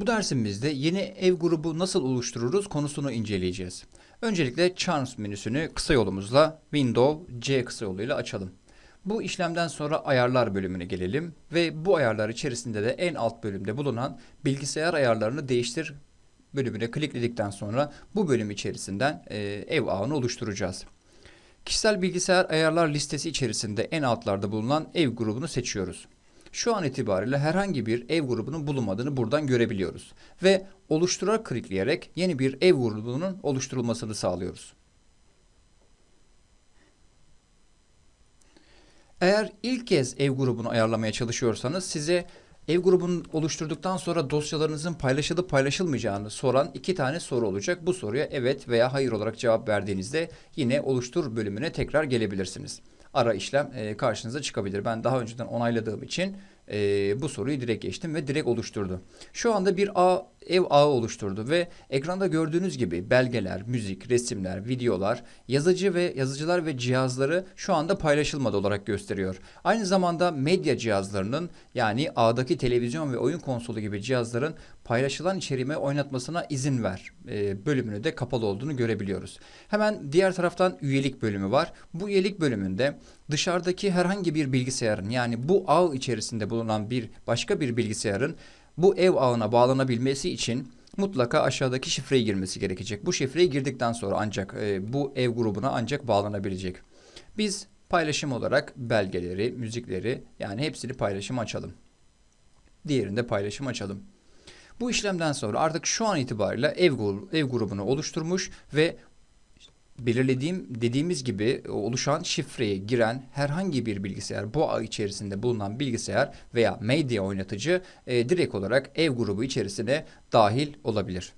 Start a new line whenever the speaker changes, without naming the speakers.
Bu dersimizde yeni ev grubu nasıl oluştururuz konusunu inceleyeceğiz. Öncelikle Charms menüsünü kısa yolumuzla Windows C kısa yoluyla açalım. Bu işlemden sonra ayarlar bölümüne gelelim ve bu ayarlar içerisinde de en alt bölümde bulunan bilgisayar ayarlarını değiştir bölümüne klikledikten sonra bu bölüm içerisinden e, ev ağını oluşturacağız. Kişisel bilgisayar ayarlar listesi içerisinde en altlarda bulunan ev grubunu seçiyoruz. Şu an itibariyle herhangi bir ev grubunun bulunmadığını buradan görebiliyoruz. Ve oluştura klikleyerek yeni bir ev grubunun oluşturulmasını sağlıyoruz. Eğer ilk kez ev grubunu ayarlamaya çalışıyorsanız size ev grubunu oluşturduktan sonra dosyalarınızın paylaşılıp paylaşılmayacağını soran iki tane soru olacak. Bu soruya evet veya hayır olarak cevap verdiğinizde yine oluştur bölümüne tekrar gelebilirsiniz. Ara işlem e, karşınıza çıkabilir. Ben daha önceden onayladığım için e, bu soruyu direkt geçtim ve direkt oluşturdu. Şu anda bir ağ, ev ağı oluşturdu ve ekranda gördüğünüz gibi belgeler, müzik, resimler, videolar, yazıcı ve yazıcılar ve cihazları şu anda paylaşılmadı olarak gösteriyor. Aynı zamanda medya cihazlarının yani ağdaki televizyon ve oyun konsolu gibi cihazların paylaşılan içeriğime oynatmasına izin ver e, bölümünü de kapalı olduğunu görebiliyoruz. Hemen diğer taraftan üyelik bölümü var. Bu üyelik bölümünde dışarıdaki herhangi bir bilgisayarın yani bu ağ içerisinde bulunan bir başka bir bilgisayarın bu ev ağına bağlanabilmesi için mutlaka aşağıdaki şifreyi girmesi gerekecek. Bu şifreyi girdikten sonra ancak e, bu ev grubuna ancak bağlanabilecek. Biz paylaşım olarak belgeleri, müzikleri yani hepsini paylaşım açalım. Diğerinde paylaşım açalım. Bu işlemden sonra artık şu an itibariyle ev, ev grubunu oluşturmuş ve belirlediğim dediğimiz gibi oluşan şifreye giren herhangi bir bilgisayar bu ağ içerisinde bulunan bilgisayar veya medya oynatıcı e, direkt olarak ev grubu içerisine dahil olabilir.